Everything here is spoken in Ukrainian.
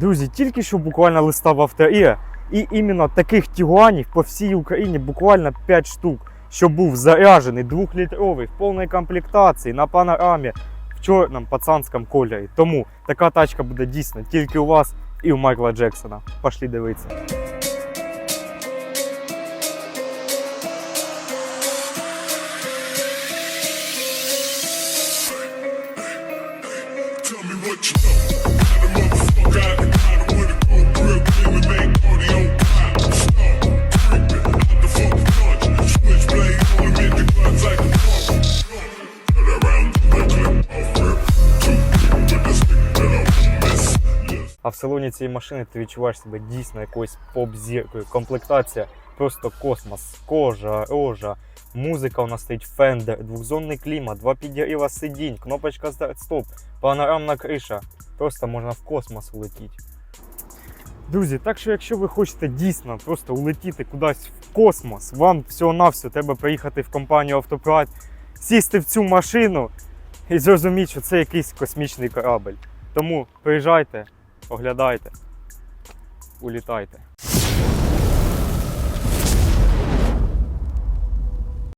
Друзі, тільки що буквально листав авторія, і іменно таких тігуанів по всій Україні буквально 5 штук, що був заряджений 2-літровий в повній комплектації на панорамі в чорному пацанському кольорі. Тому така тачка буде дійсно тільки у вас і у Майкла Джексона. Пошлі дивитися. Tell me what you know. А в салоні цієї машини ти відчуваєш себе дійсно якоюсь поп-зіркою. Комплектація просто космос, кожа, рожа. Музика у нас стоїть Fender, двохзонний клімат, два підігріва сидінь, кнопочка старт-стоп, панорамна криша. Просто можна в космос улетіти. Друзі, так що якщо ви хочете дійсно просто улетіти кудись в космос, вам всього-навсього треба приїхати в компанію Автопрайд, сісти в цю машину і зрозуміти, що це якийсь космічний корабль. Тому приїжджайте, оглядайте, улітайте.